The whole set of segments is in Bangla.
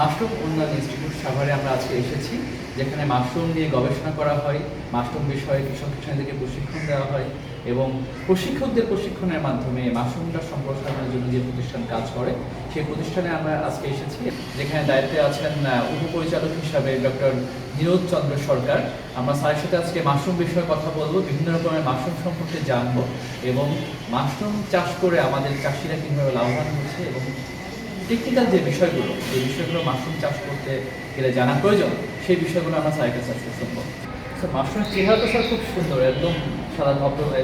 মাশরুম উন্নয়ন ইনস্টিটিউট সাভারে আমরা আজকে এসেছি, যেখানে মাশরুম নিয়ে গবেষণা করা হয়, মাশরুম বিষয়ে কৃষক কৃষকদেরকে প্রশিক্ষণ দেওয়া হয় এবং প্রশিক্ষকদের প্রশিক্ষণের মাধ্যমে মাশরুমটা সম্প্রসারণের জন্য যে প্রতিষ্ঠান কাজ করে, সেই প্রতিষ্ঠানে আমরা আজকে এসেছি, যেখানে দায়িত্বে আছেন উপপরিচালক হিসাবে ডক্টর নীরজ চন্দ্র সরকার। আমরা স্যারের সাথে আজকে মাশরুম বিষয়ে কথা বলব, বিভিন্ন রকমের মাশরুম সম্পর্কে জানব এবং মাশরুম চাষ করে আমাদের চাষিরা কীভাবে লাভবান হচ্ছে এবং টেকনিক্যাল যে বিষয়গুলো যে বিষয়গুলো মাশরুম চাষ করতে গেলে জানা প্রয়োজন সেই বিষয়গুলো আমরা স্যারের কাছে আজকে শুনব স্যার মাশরুমের চেহারা তো স্যার খুব সুন্দর একদম সাদা ধবধবে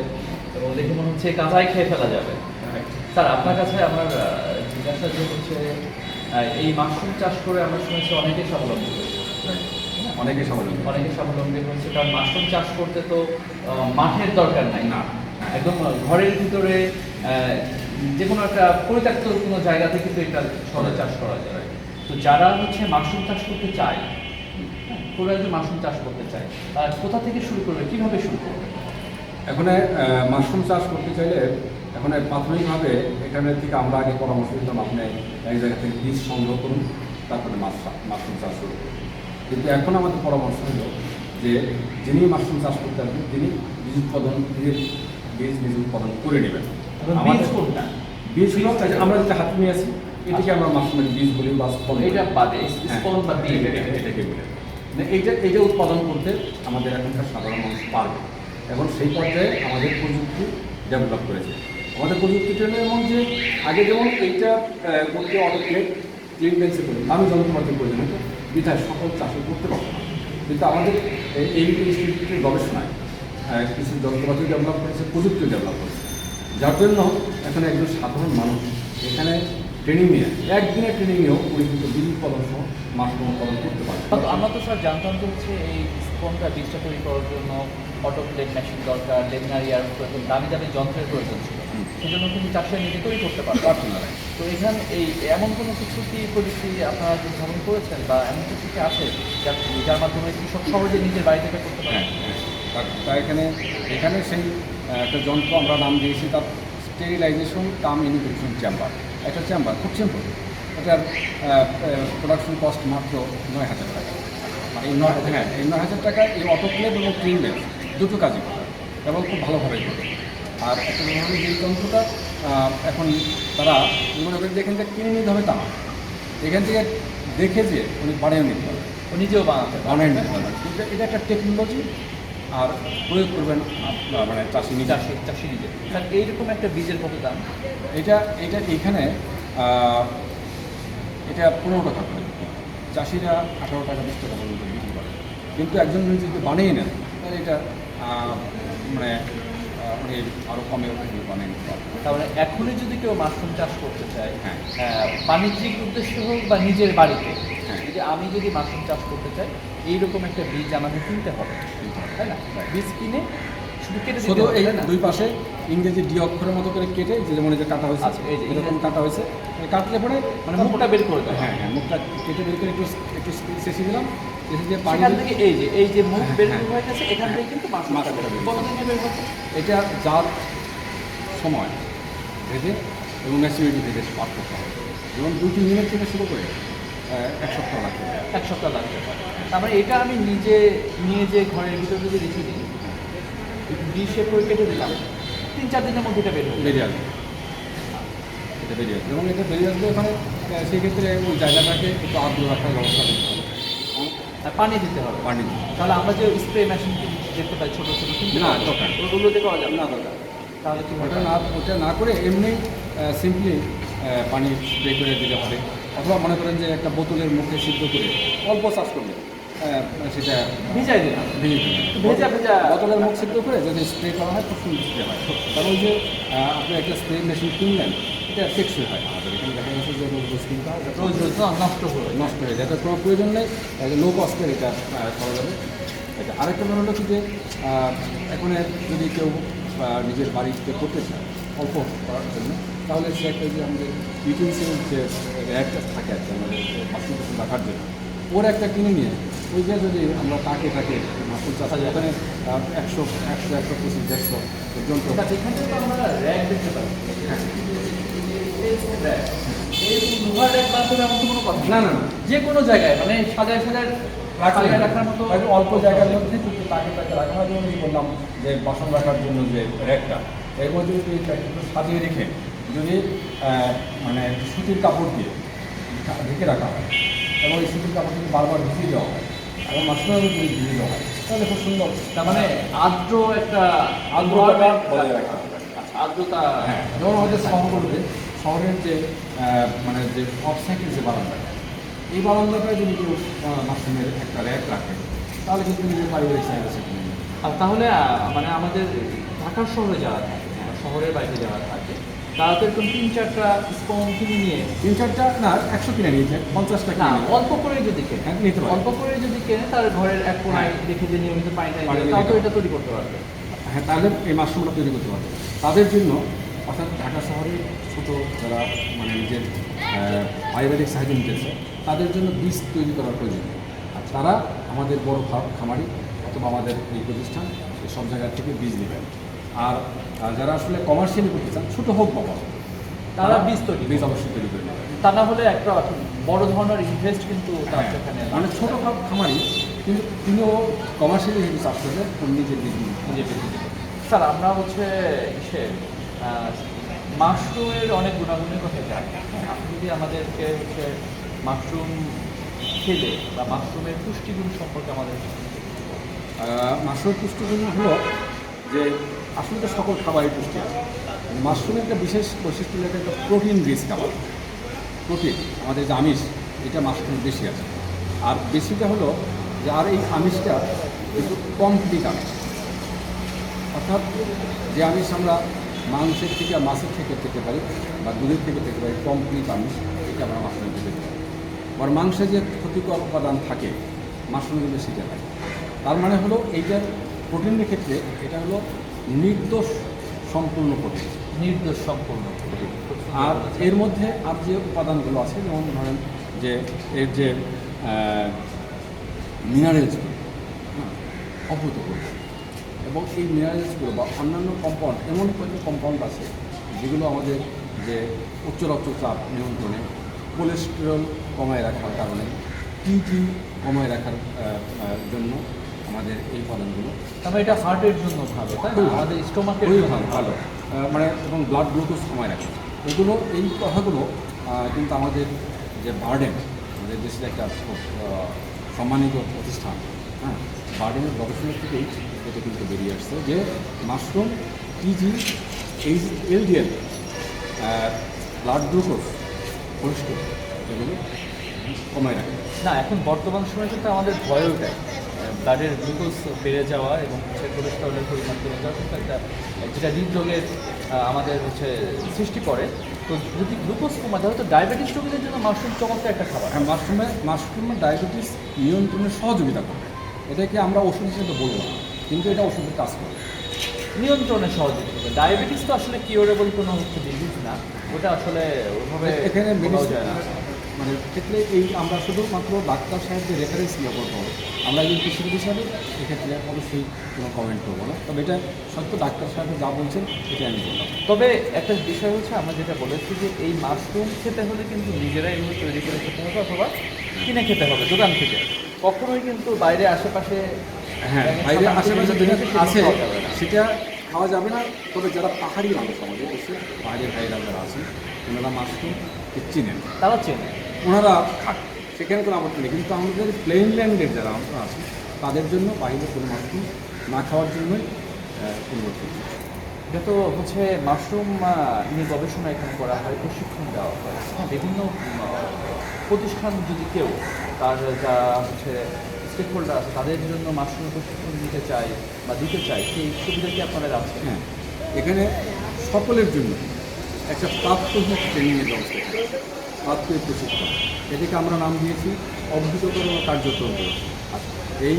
এবং দেখে মনে হচ্ছে কাঁচাই খেয়ে ফেলা যাবে। স্যার আপনার কাছে আমার জিজ্ঞাসা যে হচ্ছে এই মাশরুম চাষ করে আমরা শুনেছি অনেকে স্বাবলম্বী হয়েছে। অনেকে স্বাবলম্বী। অনেকে স্বাবলম্বী হয়েছে কারণ মাশরুম চাষ করতে তো মাঠের দরকার নাই। না। একদম ঘরের ভিতরে যে কোনো একটা পরিত্যক্ত কোনো জায়গা থেকে কিন্তু এটা সহজে চাষ করা যায়। তো যারা হচ্ছে মাশরুম চাষ করতে চায় হ্যাঁ, কোনো একজন মাশরুম চাষ করতে চায় তারা কোথা থেকে শুরু করবে কীভাবে শুরু করবে? এখন মাশরুম চাষ করতে চাইলে এখন প্রাথমিকভাবে এখানে থেকে আমরা আগে পরামর্শ দিতাম আপনি এক জায়গা থেকে বীজ সংগ্রহ করুন তারপরে মাশরুম চাষ শুরু করুন। কিন্তু এখন আমাদের পরামর্শ হলো যে যিনি মাশরুম চাষ করতে আসবেন তিনি বীজ উৎপাদন বীজ বীজ উৎপাদন করে নেবেন। এবং আমাদের কোনটা? বীজ হলো এই আমরা যেটা হাতে নিয়ে আছি এটাকে আমরা মাশরুমের বীজ বলি বা স্পন। এটা বাদে হ্যাঁ, স্পন বা বীজ। এটা- এটা- এটাকে বলে। মানে এইটা এইটা উৎপাদন করতে আমাদের এখনকার সাধারণ মানুষ পারবে। এখন সেই পর্যায়ে আমাদের প্রযুক্তি ডেভেলপ করেছে। আমাদের প্রযুক্তিটা হলো এমন যে আগে যেমন এইটা করতে অটোক্লেট ক্লিন বেঞ্চে করি আমি যন্ত্রপাতি প্রয়োজন হতো বিধায় সকল চাষি করতে পারতো না। কিন্তু আমাদের এই- ইনস্টিটিউটের গবেষণায় কিছু যন্ত্রপাতি ডেভেলপ করেছে প্রযুক্তি ডেভেলপ করেছে। যার জন্য এখন একজন সাধারণ মানুষ এখানে ট্রেনিং নিয়ে একদিনের ট্রেনিং নিয়েও কিন্তু বীজ উৎপাদন সহ মাশরুম উৎপাদন করতে পারে তো আমরা তো স্যার জানতাম তো হচ্ছে এই স্পনটা বীজটা তৈরি করার জন্য অটোপ্লেট মেশিন দরকার লেমিনারিয়ার প্রয়োজন দামি দামি যন্ত্রের প্রয়োজন ছিল। সেজন্য কিন্তু চাষিরা নিজে তৈরি করতে পারতো না। তো এখানে এই এমন কোনো কিছু কি প্রযুক্তি আপনারা উদ্ভাবন করেছেন বা এমন কিছু কি আছে যার যার মাধ্যমে কৃষক সহজে নিজের বাড়ি থেকে করতে পারে? হ্যাঁ হ্যাঁ। তা- এখানে এখানে সেই একটা যন্ত্র আমরা নাম দিয়েছি তার স্টেরিলাইজেশন কাম ইনিভেশন চেম্বার একটা চেম্বার খুব সিম্পল এটার প্রোডাকশন কস্ট মাত্র নয় হাজার টাকা। এই নয় হ্যাঁ এই নয় হাজার টাকা এই অটোক্লেভ এবং ক্লিনলেস দুটো কাজই করে এবং খুব ভালোভাবেই করে। আর একটা ধরনের যে যন্ত্রটা এখন তারা মনে করেন যে এখান থেকে কিনে নিতে হবে তা এখান থেকে দেখে যে উনি বানিয়ে নিতে পারবে ও নিজেও বানাতে বানায় নিতে কিন্তু এটা একটা টেকনোলজি আর প্রয়োগ করবেন আপনার মানে চাষি নিজে। চাষি চাষি নিজে। স্যার এইরকম একটা বীজের কত দাম? এটা এটা এখানে এটা পনেরো টাকা করে চাষিরা আঠারো টাকা বিশ টাকা পর্যন্ত বিক্রি করে। কিন্তু একজন যদি বানিয়ে নেন তাহলে এটা মানে আরও কমে বানিয়ে নিতে পারবেন। তাহলে এখনই যদি কেউ মাশরুম চাষ করতে চায় হ্যাঁ। বাণিজ্যিক উদ্দেশ্য হোক বা নিজের বাড়িতে হ্যাঁ। যদি আমি যদি মাশরুম চাষ করতে চাই এইরকম একটা বীজ আমাকে কিনতে হবে। তাই না? বীজ কিনে শুধু কেটে শুধু এই? দুই পাশে ইংরেজি ডি অক্ষরের মতো করে কেটে যে যেমন যে কাটা হয়েছে আচ্ছা, এরকম কাটা হয়েছে। কাটলে পরে মানে মুখটা বের করে হ্যাঁ হ্যাঁ মুখটা কেটে বের করে একটু একটু চেষে দিলাম। চেষে দিয়ে পানি থেকে এই যে এই যে মুখ হ্যাঁ, বের হ্যাঁ। হয়ে গেছে এখান থেকে কিন্তু হবে। কতদিনে বের হবে এটা যার সময় ভেজে এবং ম্যাচুরিটি ভেজে পার করতে হবে। এবং দু তিন মিনিট থেকে শুরু করে এক সপ্তাহ লাগবে এক সপ্তাহ লাগতে পারে। তারপরে এটা আমি নিজে নিয়ে যে ঘরের ভিতরে যদি রেখে দিই ডিশে করে কেটে দিলাম তিন চার দিনের মধ্যে এটা বের হবে বেরিয়ে আসবে। এটা বেরিয়ে আসবে। এবং এটা বেরিয়ে আসবে ওখানে সেক্ষেত্রে ওই জায়গাটাকে একটু আদ্র রাখার ব্যবস্থা করতে হবে। এবং পানি দিতে হবে। পানি দিতে তাহলে আমরা যে স্প্রে মেশিন দেখতে পাই ছোটো ছোট না, দরকার। ওগুলোতে করা যাবে না দরকার। তাহলে কি ওটা না ওটা না করে এমনি সিম্পলি পানি স্প্রে করে দিতে হবে। অথবা মনে করেন যে একটা বোতলের মুখে সিদ্ধ করে অল্প চাষ করলে। আহ, সেটা ভিজাই দিলাম। ভেজা ভেজা। বোতলের মুখ সিদ্ধ করে যদি স্প্রে করা হয় খুব সুন্দর স্প্রে হয়। কারণ ওই যে আপনি একটা স্প্রে মেশিন কিনলেন এটা টেকসই হয়। আমাদের এখানে দেখা যাচ্ছে যে রোজ রোজ কিনতে হয় রোজ রোজ নষ্ট হয়ে নষ্ট হয়ে যায়। এটা কোনো প্রয়োজন নেই। লো কস্টের এটা করা যাবে। এটা আরেকটা মনে হলো কি যে এখন যদি কেউ নিজের বাড়িতে করতে চায় অল্প করার জন্য তাহলে সে একটা যে আমাদের ইউটেন্সিল যে র্যাকটা থাকে আর কি আমাদের বাসন রাখার জন্য ওর একটা কিনে নিয়ে ওই যে যদি আমরা তাকে তাকে মাসুল চাষ ওখানে একশো একশো একশো পঁচিশ দেড়শো পর্যন্ত। হ্যাঁ। না, না। যে কোনো জায়গায় মানে সাজায় সাজায় রাখার মতো অল্প জায়গার মধ্যে কিন্তু তাকে তাকে রাখা হয় যেমন বললাম যে বাসন রাখার জন্য যে র্যাকটা। এর মধ্যে যদি একটু সাজিয়ে রেখে যদি মানে সুতির কাপড় দিয়ে ঢেকে রাখা হয় এবং এই কাপড় দিয়ে বারবার ভিজিয়ে দেওয়া হয়। এবং মধ্যে যদি ভিজিয়ে দেওয়া হয়। তাহলে খুব সুন্দর। তার মানে আর্দ্র একটা আর্দ্রতাটা বজায় রাখা। আর্দ্রতা হ্যাঁ যেমন আমাদের শহরগুলোতে শহরের যে মানে যে অফ সাইকেল যে বারান্দাটা এই বারান্দাটায় যদি কেউ মাসুমের একটা র্যাক রাখে তাহলে কিন্তু নিজের পারিবারিক চাহিদা সেখানে আর তাহলে মানে আমাদের ঢাকার শহরে যারা থাকে শহরের বাইরে যারা থাকে তারা তো এরকম তিন চারটা স্পন কিনে নিয়ে তিন চারটা? না একশো কিনে নিয়েছে পঞ্চাশটা না অল্প করে যদি কেনে। হ্যাঁ, নিতে পারে। অল্প করে যদি কেনে তার ঘরের এক কোনায় হ্যাঁ। রেখে যে নিয়মিত পানি তাও তো এটা তৈরি করতে পারবে। হ্যাঁ তাহলে এই মাশরুমটা তৈরি করতে পারবে। তাদের জন্য অর্থাৎ ঢাকা শহরে ছোট যারা মানে নিজের পারিবারিক সাহায্য নিতেছে তাদের জন্য বীজ তৈরি করার প্রয়োজন। আর তারা আমাদের বড় খামারি অথবা আমাদের এই প্রতিষ্ঠান সব জায়গা থেকে বীজ নেবেন আর যারা আসলে কমার্শিয়ালি করতে চান ছোটো হোক বাবা তারা বীজ তৈরি বীজ অবশ্যই তৈরি করে তা না হলে একটা বড় ধরনের ইনভেস্ট কিন্তু তার হ্যাঁ, মানে ছোটো খামারি কিন্তু তিনিও কমার্শিয়ালি যদি চাষ করলে নিজের বীজ নিয়ে নিজে বেঁচে যাবে। স্যার আমরা হচ্ছে ইসে মাশরুমের অনেক গুণাগুণের কথা জানি। আপনি যদি আমাদেরকে হচ্ছে মাশরুম খেলে বা মাশরুমের পুষ্টিগুণ সম্পর্কে আমাদের মাশরুমের পুষ্টিগুণ হলো যে আসলে তো সকল খাবারই পুষ্টি আছে। মাশরুমের একটা বিশেষ বৈশিষ্ট্য হলো একটা প্রোটিন রিচ খাবার। প্রোটিন, আমাদের যে আমিষ, এটা মাশরুমের বেশি আছে। আর বেশিটা হলো যে আর এই আমিষটা কিন্তু কমপ্লিট আমিষ অর্থাৎ যে আমিষ আমরা মাংসের থেকে, মাছের থেকে পেতে পারি বা দুধের থেকে পেতে পারি কমপ্লিট আমিষ, এটা আমরা মাশরুমের থেকে পেতে পারি। আবার মাংসে যে ক্ষতিকর উপাদান থাকে মাশরুমের মধ্যে সেটা থাকে তার মানে হলো এইটার প্রোটিনের ক্ষেত্রে এটা হলো নির্দোষ সম্পূর্ণ প্রোটিন নির্দোষ সম্পূর্ণ আর এর মধ্যে আর যে উপাদানগুলো আছে যেমন ধরেন যে এর যে মিনারেলসগুলো অভূতপূর্ব। এবং এই মিনারেলসগুলো বা অন্যান্য কম্পাউন্ড এমন কিছু কম্পাউন্ড আছে যেগুলো আমাদের যে উচ্চ রক্তচাপ নিয়ন্ত্রণে কোলেস্টেরল কমায় রাখার কারণে টিটি কমায় রাখার জন্য আমাদের এই উপাদানগুলো তারপরে এটা হার্টের জন্য ভালো তাই। আমাদের স্টোমাকের জন্য ভালো মানে এবং ব্লাড গ্লুকোজ কমায় রাখে। এগুলো এই কথাগুলো কিন্তু আমাদের যে বার্ডেন আমাদের দেশের একটা খুব সম্মানিত প্রতিষ্ঠান হ্যাঁ বার্ডেনের গবেষণা থেকেই এটা কিন্তু বেরিয়ে আসছে যে mushroom TG H LDL blood glucose cholesterol এগুলো কমায় রাখে। না এখন বর্তমান সময়ে কিন্তু আমাদের ভয় ওটাই ব্লাডের গ্লুকোজ বেড়ে যাওয়া এবং হচ্ছে কোলেস্ট্রলের পরিমাণ বেড়ে যাওয়া কিন্তু একটা যেটা হৃদরোগের আমাদের হচ্ছে সৃষ্টি করে। তো যদি গ্লুকোজ কমা যায় তো ডায়াবেটিস রোগীদের জন্য মাশরুম চমৎকার একটা খাবার। হ্যাঁ মাশরুমে মাশরুমের ডায়াবেটিস নিয়ন্ত্রণে সহযোগিতা করে। এটাকে আমরা ওষুধ হিসেবে বলব না কিন্তু এটা ওষুধের কাজ করে। নিয়ন্ত্রণে সহযোগিতা করে। ডায়াবেটিস তো আসলে কিওরেবল কোনো হচ্ছে ডিজিজ না। ওটা আসলে ওভাবে এখানে মানে ক্ষেত্রে এই আমরা শুধুমাত্র ডাক্তার সাহেবদের রেফারেন্স নিয়ে করব আমরা একজন কৃষিবিদ হিসাবে এক্ষেত্রে অবশ্যই কোনো কমেন্ট করব না। তবে এটা সত্য ডাক্তার সাহেব যা বলছেন এটা আমি বললাম তবে একটা বিষয় হচ্ছে আমরা যেটা বলেছি যে এই মাশরুম খেতে হলে কিন্তু নিজেরাই এগুলো তৈরি করে খেতে হবে অথবা কিনে খেতে হবে দোকান থেকে। কখনোই কিন্তু বাইরে আশেপাশে হ্যাঁ বাইরে আশেপাশে আছে। সেটা খাওয়া যাবে না। তবে যারা পাহাড়ি মানুষ আমাদের দেশে পাহাড়ি ভাইরা যারা আছেন ওনারা মাশরুম চিনেন। তারা চেনে ওনারা খান সেখানে কোনো আপত্তি নেই। কিন্তু আমাদের প্লেন ল্যান্ডের যারা আমরা আছি তাদের জন্য বাইরে কোনো মাশরুম না খাওয়ার জন্যই পরিবর্তন এটা তো হচ্ছে মাশরুম নিয়ে গবেষণা এখানে করা হয় প্রশিক্ষণ দেওয়া হয়। বিভিন্ন প্রতিষ্ঠান যদি কেউ তার যা হচ্ছে স্টেক হোল্ডার আছে তাদের জন্য মাশরুম প্রশিক্ষণ দিতে চায় বা দিতে চায় সেই সুবিধা কি আপনারা রাখছেন হ্যাঁ এখানে সকলের জন্য একটা প্রাত্যহিক ট্রেনিংয়ের ব্যবস্থা প্রাত্যহিক প্রশিক্ষণ। এটিকে আমরা নাম দিয়েছি অভ্যুতকরণ কার্যক্রম এই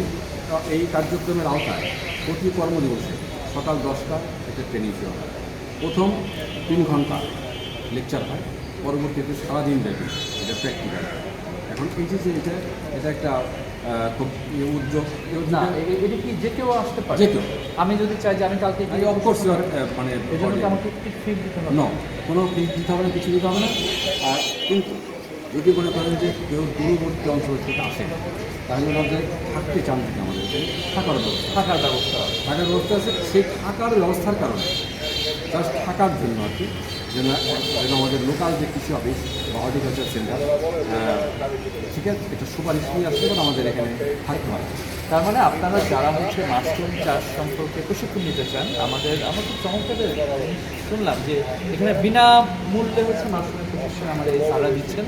এই কার্যক্রমের আওতায় প্রতি কর্মদিবসে সকাল দশটা একটা ট্রেনিং শুরু হয়। প্রথম তিন ঘণ্টা লেকচার হয় পরবর্তীতে সারাদিন ব্যাপী এটা প্র্যাকটিক্যাল এখন এই যে এটা এটা একটা খুব ইয়ে উদ্যোগ। না এটা কি যে কেউ আসতে পারে? যে কেউ। আমি যদি চাই যে আমি কালকে অফকোর্স মানে আমাকে দিতে হবে। কোনো ফিস দিতে হবে না কিছু দিতে হবে না। আর কিন্তু যদি মনে করেন যে কেউ দূরবর্তী অঞ্চল থেকে আসেন তাহলে আমাদের থাকতে চান আমাদের থাকার ব্যবস্থা। থাকার ব্যবস্থা থাকার ব্যবস্থা আছে সেই থাকার ব্যবস্থার কারণে। জাস্ট থাকার জন্য আর কি, যেন যেন আমাদের লোকাল যে কৃষি অফিস বা হর্টিকালচার সেন্টার ঠিক আছে, এটা সুপারিশ নিয়ে আসলে আমাদের এখানে থাকতে হয়। তার মানে আপনারা যারা হচ্ছে মাশরুম চাষ সম্পর্কে প্রশিক্ষণ নিতে চান, আমাদের, আমার খুব চমৎকার শুনলাম যে এখানে বিনামূল্যে হচ্ছে মাশরুমের প্রশিক্ষণ আমাদের এই সারা দিচ্ছেন।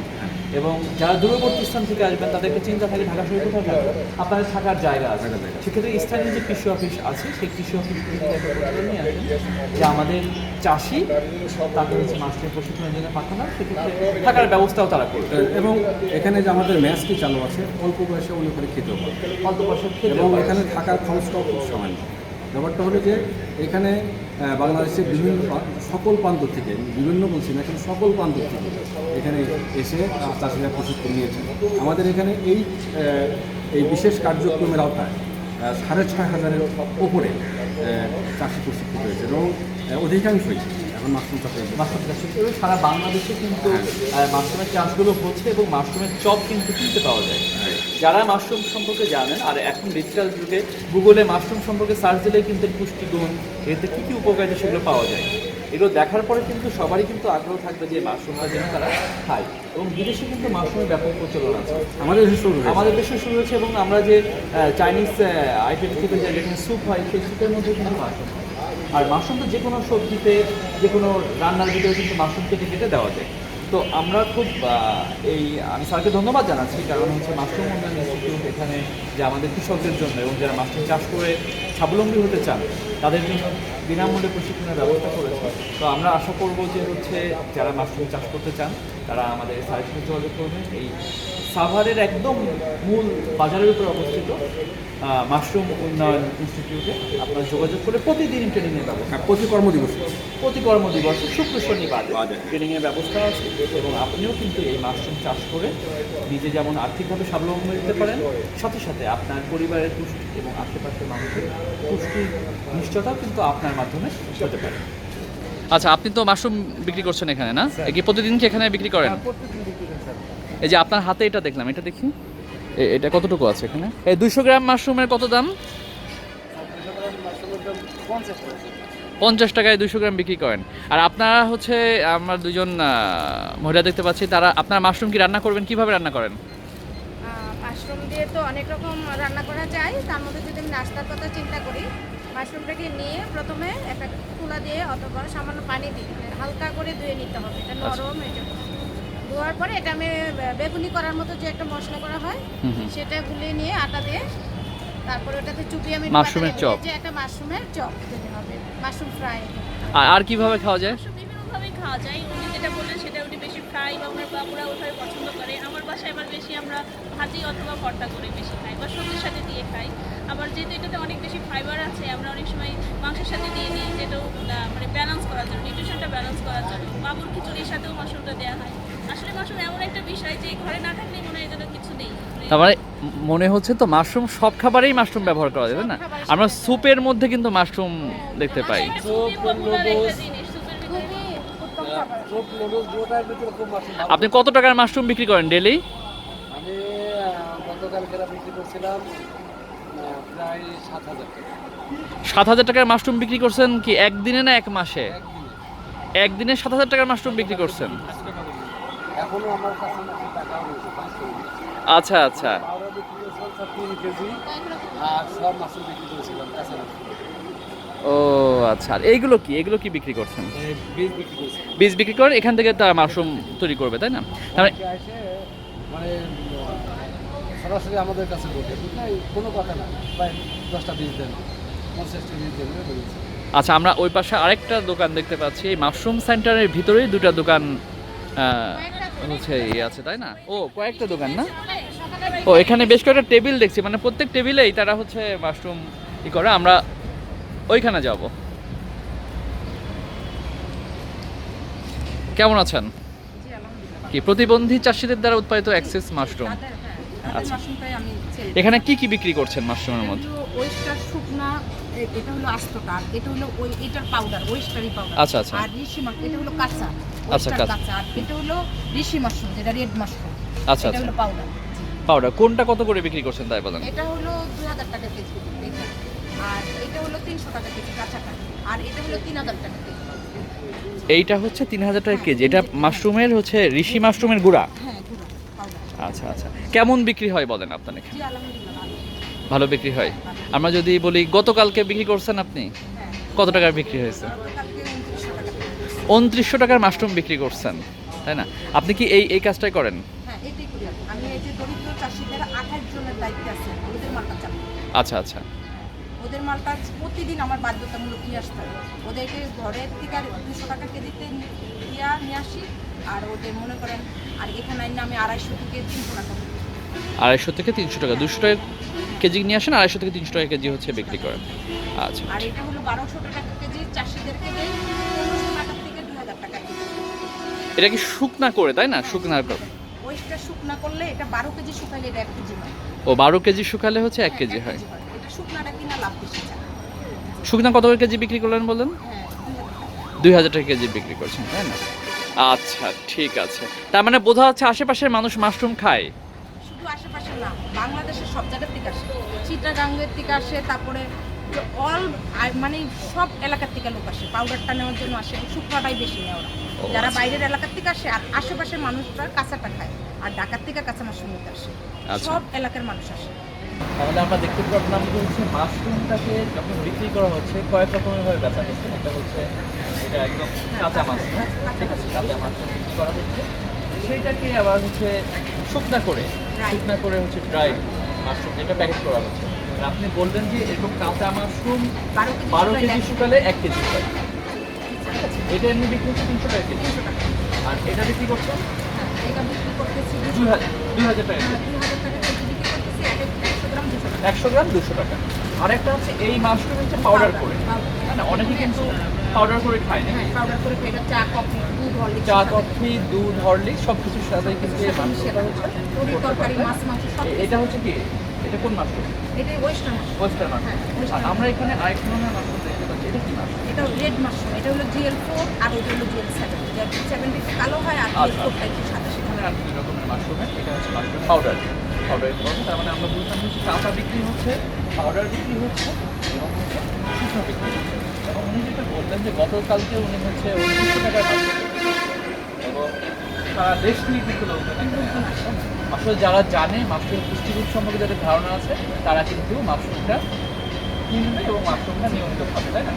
এবং যারা দূরবর্তী স্থান থেকে আসবেন তাদেরকে চিন্তা থাকে ঢাকা শহরে কোথাও যাবে? আপনাদের থাকার জায়গা আছে। সেক্ষেত্রে স্থানীয় যে কৃষি অফিস আছে সেই কৃষি অফিস নিয়ে আসেন যে আমাদের চাষি তাদের হচ্ছে মাশরুম প্রশিক্ষণের জন্য পাঠানো সেক্ষেত্রে থাকার ব্যবস্থাও তারা করবে এবং এখানে যে আমাদের ম্যাচটি চালু আছে অল্প বয়সে উনি করে খেতেও অল্প খেতে এবং এখানে থাকার খরচটাও খুব সামান্য। ব্যাপারটা হলো যে এখানে বাংলাদেশের বিভিন্ন সকল প্রান্ত থেকে, বিভিন্ন বলছি না কিন্তু সকল প্রান্ত থেকে এখানে এসে চাষিরা প্রশিক্ষণ নিয়েছেন। আমাদের এখানে এই এই বিশেষ কার্যক্রমের আওতায় সাড়ে ছয় হাজারের ওপরে চাষি প্রশিক্ষিত হয়েছে এবং অধিকাংশই এখন মাশরুম চাষে মাশরুম চাষ সারা বাংলাদেশে কিন্তু মাশরুমের চাষগুলো হচ্ছে এবং মাশরুমের চপ কিন্তু কিনতে পাওয়া যায়। যারা মাশরুম সম্পর্কে জানেন আর এখন ডিজিটাল যুগে গুগলে মাশরুম সম্পর্কে সার্চ দিলে কিন্তু পুষ্টিগুণ এতে কী কী উপকারিতা সেগুলো পাওয়া যায়। এগুলো দেখার পরে কিন্তু সবারই কিন্তু আগ্রহ থাকবে যে মাশরুমটা যেন তারা খায়। এবং বিদেশে কিন্তু মাশরুমের ব্যাপক প্রচলন আছে। আমাদের দেশে শুরু আমাদের দেশে শুরু হয়েছে এবং আমরা যে চাইনিজ আইটেম থেকে যেখানে স্যুপ হয় সেই স্যুপের মধ্যে কিন্তু মাশরুম আর মাশরুম তো যে কোনো সবজিতে যে কোনো রান্নার ভিতরে কিন্তু মাশরুম কেটে কেটে দেওয়া যায়। তো আমরা খুব এই, আমি স্যারকে ধন্যবাদ জানাচ্ছি, কারণ হচ্ছে মাশরুম উন্নয়ন ইনস্টিটিউট এখানে যে আমাদের কৃষকদের জন্য এবং যারা মাশরুম চাষ করে স্বাবলম্বী হতে চান, তাদের জন্য বিনামূল্যে প্রশিক্ষণের ব্যবস্থা করেছে। তো আমরা আশা করব যে হচ্ছে যারা মাশরুম চাষ করতে চান, তারা আমাদের স্যারের যোগাযোগ করবেন। এই সাভারের একদম মূল বাজারের উপরে অবস্থিত মাশরুম উন্নয়ন ইনস্টিটিউটে আপনারা যোগাযোগ করে প্রতিদিন ট্রেনিংয়ের ব্যবস্থা হ্যাঁ, প্রতি কর্মদিবসে? প্রতি কর্মদিবসে শুক্র শনিবার ট্রেনিংয়ের ব্যবস্থা আছে এবং আপনিও কিন্তু এই মাশরুম চাষ করে নিজে যেমন আর্থিকভাবে স্বাবলম্বী হতে পারেন সাথে সাথে আপনার পরিবারের পুষ্টি এবং আশেপাশের মানুষের পুষ্টি নিশ্চয়তাও কিন্তু আপনার মাধ্যমে হতে পারে। আচ্ছা আপনি তো মাশরুম বিক্রি করছেন এখানে না? কি প্রতিদিন কি এখানে বিক্রি করেন? এই যে আপনার হাতে এটা দেখলাম এটা দেখি। এটা কতটুকু আছে এখানে? এই দুশো গ্রাম মাশরুমের কত দাম? পঞ্চাশ টাকায় দুশো গ্রাম বিক্রি করেন। আর আপনারা হচ্ছে আমরা দুজন মহিলা দেখতে পাচ্ছি তারা আপনার মাশরুম কি রান্না করবেন কীভাবে রান্না করেন? মাশরুম দিয়ে তো অনেক রকম রান্না করা যায় তার মধ্যে যদি আমি নাস্তার কথা চিন্তা করি মাশরুমটাকে নিয়ে প্রথমে একটা তুলা দিয়ে অথবা সামান্য পানি দিয়ে হালকা করে ধুয়ে নিতে হবে এটা আচ্ছা। নরম এটা ধোয়ার পরে এটা আমি বেগুনি করার মতো যে একটা মশলা করা হয়। সেটা গুলিয়ে নিয়ে আটা দিয়ে তারপরে ওটাতে চুপিয়ে আমি মাশরুমের চপ। ভেজে একটা মাশরুমের চপ তৈরি হবে মাশরুম ফ্রাই। আর আর কীভাবে খাওয়া যায়? মাংস বিভিন্নভাবেই খাওয়া যায়। উনি যেটা বললেন সেটা উনি বেশি ফ্রাই বা ওনার বাবুরা ওইভাবে পছন্দ করে। আমার বাসায় আবার বেশি আমরা ভাজি অথবা ভর্তা করে বেশি খাই বা সবজির সাথে দিয়ে খাই। আবার যেহেতু এটাতে অনেক বেশি ফাইবার আছে আমরা অনেক সময় মাংসের সাথে দিয়ে দিই যেটাও মানে ব্যালেন্স করার জন্য নিউট্রিশনটা ব্যালেন্স করার জন্য। বাবুর খিচুড়ির সাথেও মাশরুমটা দেওয়া হয়। আসলে মাশরুম এমন একটা বিষয় যে ঘরে না থাকলে মনে হয় যেন কিছু নেই। মানে তার মানে হচ্ছে তো মাশরুম সব খাবারেই মাশরুম ব্যবহার করা যাবে না? আমরা স্যুপের মধ্যে কিন্তু মাশরুম দেখতে পাই। সুপের খাবার। আপনি কত টাকার মাশরুম বিক্রি করেন ডেলি আমি গতকাল বিক্রি করছিলাম প্রায় সাত হাজার সাত হাজার টাকার মাশরুম বিক্রি করছেন কি একদিনে না এক মাসে? একদিনে। একদিনে সাত হাজার টাকার মাশরুম বিক্রি করছেন। এখনও আমার কাছে নাকি রয়েছে পাঁচশো আচ্ছা আচ্ছা। আমরা বিক্রি করেছিলাম তিন কেজি। আর সব মাছও বিক্রি করেছিলাম ও আচ্ছা। আর এইগুলো কি? এগুলো কি বিক্রি করছেন? বীজ বিক্রি করেন এখান থেকে তারা মাশরুম তৈরি করবে তাই না? মানে মানে সরাসরি আমাদের কাছে কোনো কথা না ভাই দশটা বীজ দেন পঞ্চাশটা বীজ দেন। আচ্ছা আমরা ওই পাশে আরেকটা দোকান দেখতে পাচ্ছি। এই মাশরুম সেন্টারের ভিতরেই দুটা দোকান হচ্ছে ইয়ে আছে তাই না? ও কয়েকটা দোকান না? ও এখানে বেশ কয়েকটা টেবিল দেখছি মানে প্রত্যেক টেবিলেই তারা হচ্ছে মাশরুম ই করে আমরা ওইখানে যাব। কেমন আছেন? কি প্রতিবন্ধী চাষিদের দ্বারা উৎপাদিত অ্যাক্সেস মাশরুম আচ্ছা। এখানে কি কি বিক্রি করছেন মাশরুমের মধ্যে? ওয়েস্টার শুকনা এটা হলো আস্তটা এটা হলো ওই এটার পাউডার ওয়েস্টারি পাউডার আচ্ছা, আচ্ছা। আর ঋষি এটা হলো কাঁচা। আচ্ছা, কাঁচা। কাঁচা। আর এটা হলো ঋষি মাশরুম যেটা রেড মাশরুম। আচ্ছা এটা আচ্ছা। হলো পাউডার পাউডার কোনটা কত করে বিক্রি করছেন তাই বলেন? এটা হলো দুই হাজার টাকা কেজি আর এটা হলো তিনশো টাকা কেজি কাঁচাটা। আর এটা হলো তিন হাজার টাকা কেজি। এইটা হচ্ছে তিন হাজার টাকা কেজি। এটা মাশরুমের হচ্ছে ঋষি মাশরুমের গুঁড়া? হ্যাঁ পাউডার আচ্ছা আচ্ছা। কেমন বিক্রি হয় বলেন আপনার এখানে? ভালো। ভালো বিক্রি হয়। আমরা যদি বলি গতকালকে বিক্রি করছেন আপনি? হ্যাঁ। কত টাকার বিক্রি হয়েছে গতকালকে উনত্রিশশো টাকা কেজি। উনত্রিশশো টাকার মাশরুম বিক্রি করছেন তাই না? আপনি কি এই এই কাজটাই করেন? হ্যাঁ এটাই করি আমি। আমি দরিদ্র চাষিদের আঠাশ জনের দায়িত্বে আছে ওদের মালটা আচ্ছা আচ্ছা। ওদের মালটা প্রতিদিন আমার বাধ্যতামূলক নিয়ে আসতে হবে। ওদেরকে ঘরের থেকে আর দুশো টাকা কেজিতে নিয়ে নিয়ে আসি আর ওদের মনে করেন আর এখানে আইন আমি আড়াইশো থেকে তিনশো টাকা আড়াইশো থেকে তিনশো টাকা দুশো টাকা কেজি নিয়ে আসেন আড়াইশো থেকে তিনশো টাকা কেজি হচ্ছে বিক্রি করেন। আচ্ছা আর এটা হলো বারোশো টাকা কেজি চাষিদেরকে এটা কি শুকনা করে তাই না? শুকনা করে। ওইটা শুকনা করলে এটা বারো কেজি শুকাইলে এটা এক কেজি হয়। ও বারো কেজি শুকালে হচ্ছে এক হ্যাঁ, কেজি হয়। এটা শুকনাটা কিনা লাভ বেশি শুকনা কত করে কেজি বিক্রি করলেন বললেন? হ্যাঁ দুই হাজার টাকা। কেজি বিক্রি করছেন তাই না? আচ্ছা ঠিক আছে। তার মানে বোঝা যাচ্ছে আশেপাশের মানুষ মাশরুম খায়। শুধু আশেপাশে না বাংলাদেশের সব জায়গার থেকে আসে। চিটাগাঙ্গের থেকে আসে তারপরে অল মানে সব এলাকার থেকে লোক আসে। পাউডারটা নেওয়ার জন্য আসে শুকনাটাই বেশি নেওয়া যারা আচ্ছা। বাইরের এলাকার থেকে আসে আর আশেপাশের মানুষরা কাঁচাটা খায় আর ঢাকার থেকে কাঁচা মাশরুম নিতে আসে। আচ্ছা। সব এলাকার মানুষ আসে। তাহলে আমরা দেখতে পারলাম যে হচ্ছে মাশরুমটাকে যখন বিক্রি করা হচ্ছে কয়েক রকমের ভাবে বেচা হচ্ছে এটা হচ্ছে এটা একদম কাঁচা মাছ। হ্যাঁ ঠিক আছে কাঁচা মাশরুম বিক্রি করা হচ্ছে। সেইটাকে আবার হচ্ছে শুকনা করে. শুকনা করে হচ্ছে ড্রাই মাশরুম যেটা প্যাকেট করা হচ্ছে। আপনি বললেন যে এরকম কাঁচা মাশরুম বারো কেজি। শুকালে এক কেজি। আছে। এটা এমনি বিক্রি হচ্ছে তিনশো টাকা কেজি। টাকা। আর এটা বিক্রি করছে? হ্যাঁ এটা বিক্রি করতেছি দুই হাজার দুই হাজার টাকা দুই হাজার একশো গ্রাম দুশো টাকা। আরেকটা হচ্ছে এই মাশরুম হচ্ছে পাউডার করে. হ্যাঁ অনেকে কিন্তু পাউডার করে খায় না। হ্যাঁ পাউডার করে এটা চা কফি দুধ হরলিক্স। চা। কফি দুধ হরলিক্স সব কিছুর সাথে কিন্তু এই মাশরুমটা হচ্ছে। তরকারি মাছ মাংস সব এটা হচ্ছে কি? এটা কোন মাশরুম এটাই western mushroom oyster mushroom oyster আর আমরা এখানে আরেক ধরনের মাশরুম এটা মাশরুম এটা রেড মাশরুম এটা হলো জিএল ফোর আর ওটা হলো জিএল সেভেন সেভেন একটু কালো হয় আর জিএল আচ্ছা। ফোরটা একটু সাদা। সেটা এখানে আর দুই রকমের মাশরুমের এটা হচ্ছে মাশরুম পাউডার পাউডার তার মানে আমরা বুঝলাম হচ্ছে কাঁচা বিক্রি হচ্ছে পাউডার বিক্রি হচ্ছে এবং হচ্ছে শুকনো বিক্রি হচ্ছে। এবং উনি যেটা বললেন যে গতকালকে উনি হচ্ছে উনত্রিশশো টাকার মাশরুম। এবং সারা দেশ থেকে কিন্তু লোকজন আসলে যারা জানে মাশরুমের পুষ্টিগুণ সম্পর্কে যাদের ধারণা আছে তারা কিন্তু মাশরুমটা কিনবে এবং মাশরুমটা নিয়মিত খাবে তাই না?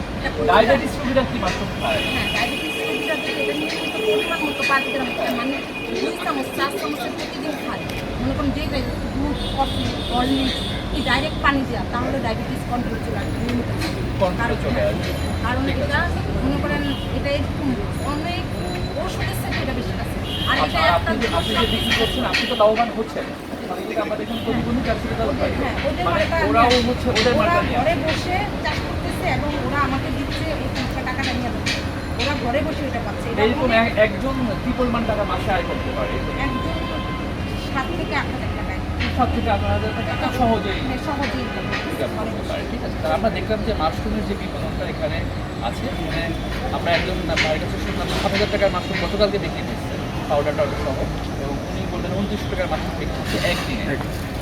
ডায়াবেটিস রোগীরা কি মাশরুম খায়? হ্যাঁ ডায়াবেটিস রোগীরা এটা নিয়ে পরিমাণ মতো পাঁচ গ্রাম মানে দুই চামচ চার প্রতিদিন খায়। মনে করুন যে দুধ কফি হরলিক্স এই ডাইরেক্ট পানি দেওয়া তাহলে ডায়াবেটিস কন্ট্রোল চলে আসবে নিয়মিত কন্ট্রোলে চলে আসবে কারণ এটা মনে করেন এটা অনেক ওষুধের সাথে এটা বেশি আছে। আর এটা আচ্ছা, আপনি যে বিক্রি করছেন আপনি তো লাভবান হচ্ছেন। থেকে আমরা দেখুন প্রতিবন্ধী চাষিরা তাদের পাই। হ্যাঁ, মানে ওরাও হচ্ছে ওদের ওরা নিয়ে ঘরে বসে চাষ করতেছে এবং ওরা আমাকে দিচ্ছে টাকাটা নিয়ে ওরা ঘরে বসে এটা পাচ্ছে। একজন কি পরিমাণ টাকা মাসে আয় করতে পারে? একজন সাত থেকে আট হাজার টাকায়। সাত থেকে আট হাজার টাকা সহজেই পারে। ঠিক আছে আমরা দেখলাম যে মাশরুমের যে বিপণনটা এখানে আছে মানে আমরা একজন ভাইয়ের কাছে শুনলাম সাত হাজার টাকার মাশরুম গতকালকে বিক্রি করছে পাউডার টাউডার সহ। বললেন উনত্রিশশো টাকার মাশরুম বিক্রি হচ্ছে একদিনে।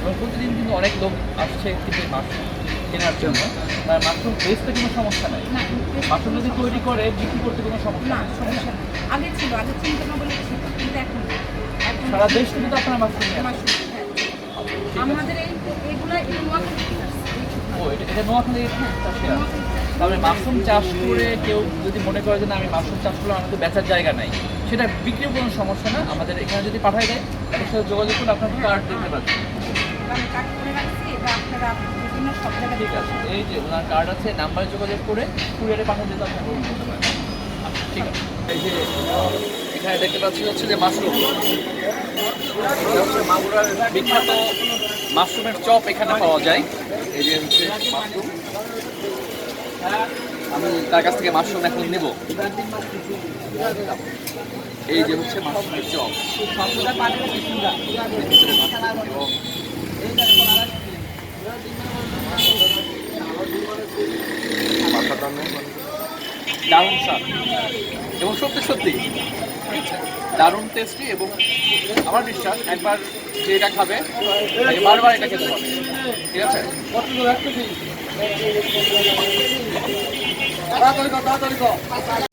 এবং প্রতিদিন কিন্তু অনেক লোক আসছে কিন্তু এই মাশরুম কেনার জন্য। তার মাশরুম বেচতে কোনো সমস্যা নাই। মাশরুম যদি তৈরি করে বিক্রি করতে কোনো সমস্যা না সমস্যা নেই। আগে ছিল আগে চিন্তা না বলে কিন্তু এখন সারা দেশ থেকে তো আপনারা মাশরুম। হ্যাঁ। আমাদের এই এগুলো এই নোয়াখালী। ও এটা এটা নোয়াখালী চাষি তাহলে মাশরুম চাষ করে কেউ যদি মনে করে যে না আমি মাশরুম চাষ করলে আমার তো বেচার জায়গা নাই সেটা বিক্রির কোনো সমস্যা না। আমাদের এখানে যদি পাঠাই দেয় তাদের সাথে যোগাযোগ করলে আপনার কার্ড দেখতে আপনারা জায়গায় ঠিক আছে এই যে ওনার কার্ড আছে নাম্বারে যোগাযোগ করে কুরিয়ারে পাঠিয়ে দিতে আপনি গ্রহণ করতে পারেন আচ্ছা, ঠিক আছে এই যে এখানে দেখতে পাচ্ছি হচ্ছে যে মাশরুম। মাগুরার বিখ্যাত মাশরুমের চপ এখানে পাওয়া যায়। এই যে হচ্ছে মাশরুম। আমি তার কাছ থেকে মাশরুম এখন নেব। এই যে হচ্ছে মাশরুমের চপ। দারুণ স্বাদ। এবং সত্যি সত্যি, দারুণ টেস্টি এবং আমার বিশ্বাস একবার যে এটা খাবে বারবার এটা খেতে পারবে ঠিক আছে? তাড়াতাড়ি কর তাড়াতাড়ি কর